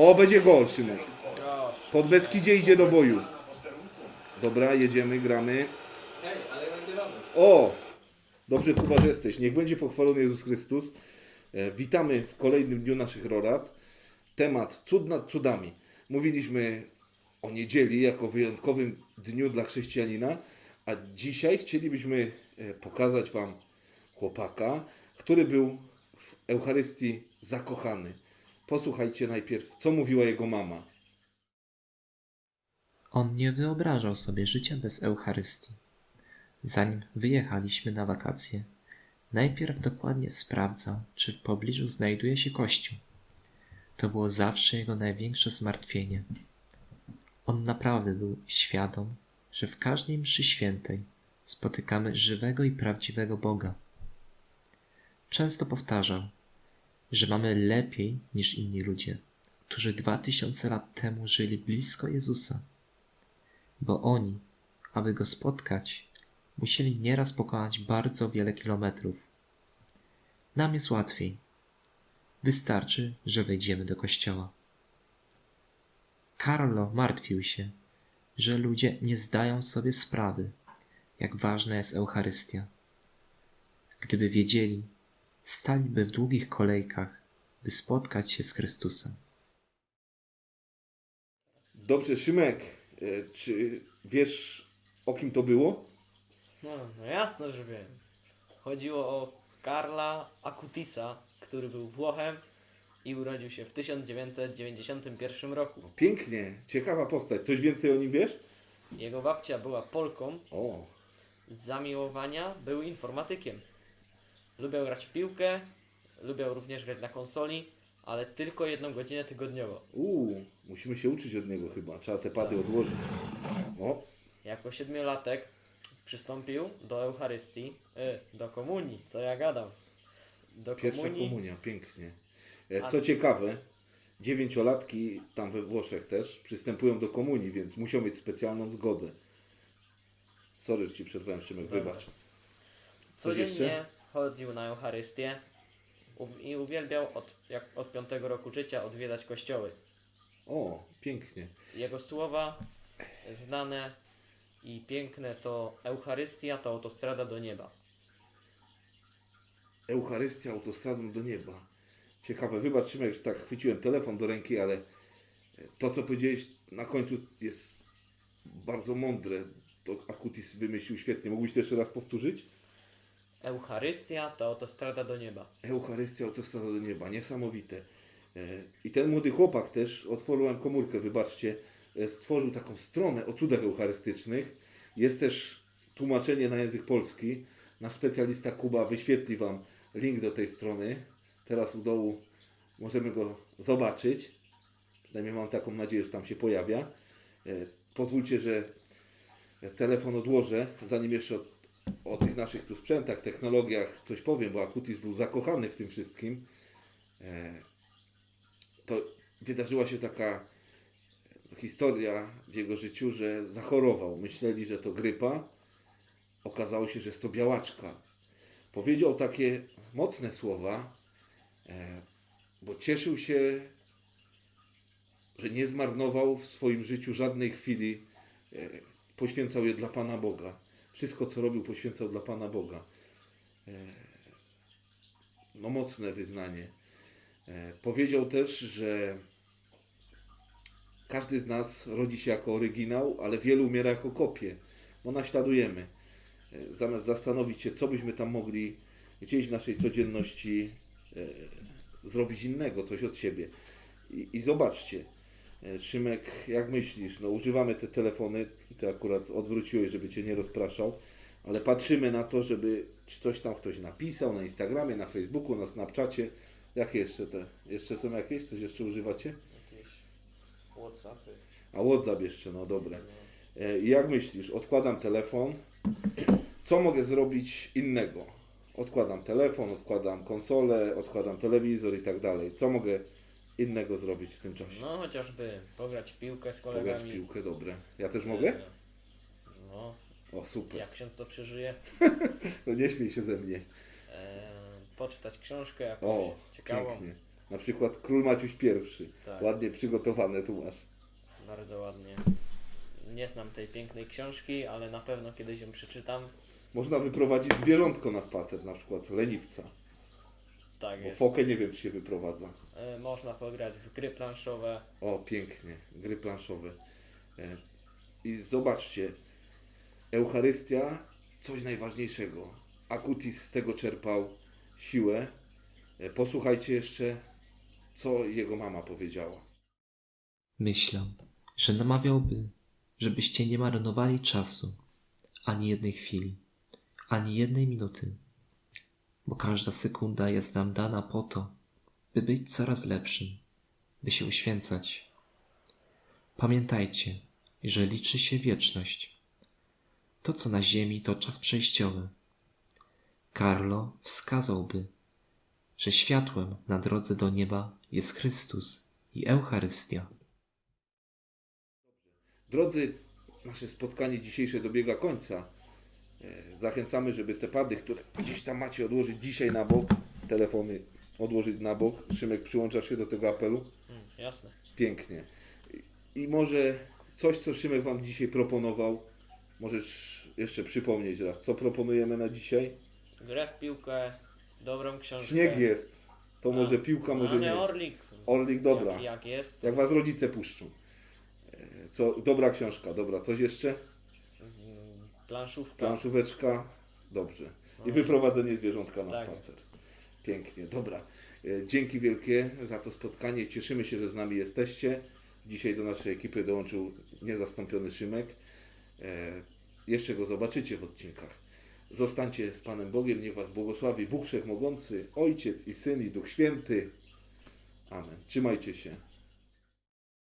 O, będzie gol. Proszę. Pod Beskidzie idzie do boju. Dobra, jedziemy, gramy. O! Dobrze, Kuba, że jesteś. Niech będzie pochwalony Jezus Chrystus. E, witamy w kolejnym dniu naszych rorad. Temat cud nad cudami. Mówiliśmy o niedzieli jako wyjątkowym dniu dla chrześcijanina, a dzisiaj chcielibyśmy e, pokazać Wam chłopaka, który był w Eucharystii zakochany. Posłuchajcie najpierw, co mówiła jego mama. On nie wyobrażał sobie życia bez Eucharystii. Zanim wyjechaliśmy na wakacje, najpierw dokładnie sprawdzał, czy w pobliżu znajduje się kościół. To było zawsze jego największe zmartwienie. On naprawdę był świadom, że w każdej mszy świętej spotykamy żywego i prawdziwego Boga. Często powtarzał, że mamy lepiej niż inni ludzie, którzy dwa tysiące lat temu żyli blisko Jezusa bo oni, aby go spotkać, musieli nieraz pokonać bardzo wiele kilometrów. Nam jest łatwiej. Wystarczy, że wejdziemy do kościoła. Carlo martwił się, że ludzie nie zdają sobie sprawy, jak ważna jest Eucharystia. Gdyby wiedzieli, staliby w długich kolejkach, by spotkać się z Chrystusem. Dobrze, Szymek, e, czy wiesz o kim to było? No, no jasno, że wiem. Chodziło o Karla Akutisa, który był Włochem i urodził się w 1991 roku. Pięknie, ciekawa postać. Coś więcej o nim wiesz? Jego babcia była Polką, O, z zamiłowania był informatykiem. Lubiał grać w piłkę, lubiał również grać na konsoli, ale tylko jedną godzinę tygodniowo. uuu, musimy się uczyć od niego chyba. Trzeba te pady odłożyć. O, Jako siedmiolatek przystąpił do Eucharystii, y, do komunii, co ja gadam. Do pierwsza komunii, komunia, pięknie. E, A- Co ciekawe, dziewięciolatki tam we Włoszech też przystępują do komunii, więc muszą mieć specjalną zgodę. Sorry, że ci przerwałem, Szymek, Dobra. wybacz. Codziennie jeszcze? Chodził na Eucharystię i uwielbiał od, jak od piątego roku życia odwiedzać kościoły. O, pięknie. Jego słowa znane i piękne to Eucharystia to autostrada do nieba. Eucharystia autostradą do nieba. Ciekawe, wybacz Szymek, że tak chwyciłem telefon do ręki, ale to co powiedziałeś na końcu jest bardzo mądre. To Akutis wymyślił świetnie. Mógłbyś to jeszcze raz powtórzyć? Eucharystia to autostrada do nieba. Eucharystia autostrada do nieba. Niesamowite. E, I ten młody chłopak też, otworzyłem komórkę, wybaczcie, e, stworzył taką stronę o cudach eucharystycznych. Jest też tłumaczenie na język polski. Nasz specjalista Kuba wyświetli Wam link do tej strony. Teraz u dołu możemy go zobaczyć. Przynajmniej mam taką nadzieję, że tam się pojawia. E, Pozwólcie, że telefon odłożę, zanim jeszcze o, tych naszych tu sprzętach, technologiach coś powiem, bo Akutis był zakochany w tym wszystkim. E, To wydarzyła się taka historia w jego życiu, że zachorował. Myśleli, że to grypa. Okazało się, że jest to białaczka. Powiedział takie mocne słowa, e, bo cieszył się, że nie zmarnował w swoim życiu żadnej chwili. e, Poświęcał je dla Pana Boga. Wszystko, co robił, poświęcał dla Pana Boga. E, No, mocne wyznanie. E, Powiedział też, że każdy z nas rodzi się jako oryginał, ale wielu umiera jako kopie. No, naśladujemy. E, Zamiast zastanowić się, co byśmy tam mogli gdzieś w naszej codzienności zrobić innego, coś od siebie. I, i zobaczcie, Szymek, jak myślisz? No, używamy te telefony, ty akurat odwróciłeś, żeby cię nie rozpraszał, ale patrzymy na to, żeby coś tam ktoś napisał na Instagramie, na Facebooku, na Snapchacie. Jakie jeszcze te? Jeszcze są jakieś? Coś jeszcze używacie? Jakieś Whatsappy. A WhatsApp jeszcze, no dobre. E, I jak myślisz? Odkładam telefon. Co mogę zrobić innego? Odkładam telefon, odkładam konsolę, odkładam telewizor i tak dalej. Co mogę innego zrobić w tym czasie? No chociażby pograć w piłkę z Pograć kolegami. w piłkę, dobre. Ja też mogę? No, O, super. jak ksiądz to przeżyje. No nie śmiej się ze mnie. E, poczytać książkę jakąś O, ciekawą. pięknie. Na przykład Król Maciuś I. Tak. Ładnie przygotowane tu masz. Bardzo ładnie. Nie znam tej pięknej książki, ale na pewno kiedyś ją przeczytam. Można wyprowadzić zwierzątko na spacer, na przykład leniwca. Tak Bo jest. fokę nie wiem, czy się wyprowadza. E, Można pograć w gry planszowe. O, pięknie, gry planszowe. E, I zobaczcie, Eucharystia, coś najważniejszego. Akutis z tego czerpał siłę. E, Posłuchajcie jeszcze, co jego mama powiedziała. Myślę, że namawiałby, żebyście nie marnowali czasu, ani jednej chwili, ani jednej minuty, każda sekunda jest nam dana po to, by być coraz lepszym, by się uświęcać. Pamiętajcie, że liczy się wieczność. To, co na ziemi, to czas przejściowy. Carlo wskazałby, że światłem na drodze do nieba jest Chrystus i Eucharystia. Drodzy, nasze spotkanie dzisiejsze dobiega końca. Zachęcamy, żeby te pady, które gdzieś tam macie odłożyć dzisiaj na bok, telefony odłożyć na bok. Szymek, przyłączasz się do tego apelu? Mm, jasne. Pięknie. I- może coś, co Szymek Wam dzisiaj proponował, możesz jeszcze przypomnieć raz, co proponujemy na dzisiaj? Grę w piłkę, dobrą książkę. Śnieg jest. To A, może piłka, może nie. Orlik. Orlik, dobra. Jak, jak jest. Jak Was rodzice puszczą. E, Co, dobra książka, dobra. Coś jeszcze? Planszówka. Planszóweczka. Dobrze. I No. wyprowadzenie zwierzątka na Tak spacer. Pięknie, dobra. E, Dzięki wielkie za to spotkanie. Cieszymy się, że z nami jesteście. Dzisiaj do naszej ekipy dołączył niezastąpiony Szymek. E, Jeszcze go zobaczycie w odcinkach. Zostańcie z Panem Bogiem. Niech Was błogosławi Bóg Wszechmogący, Ojciec i Syn i Duch Święty. Amen. Trzymajcie się.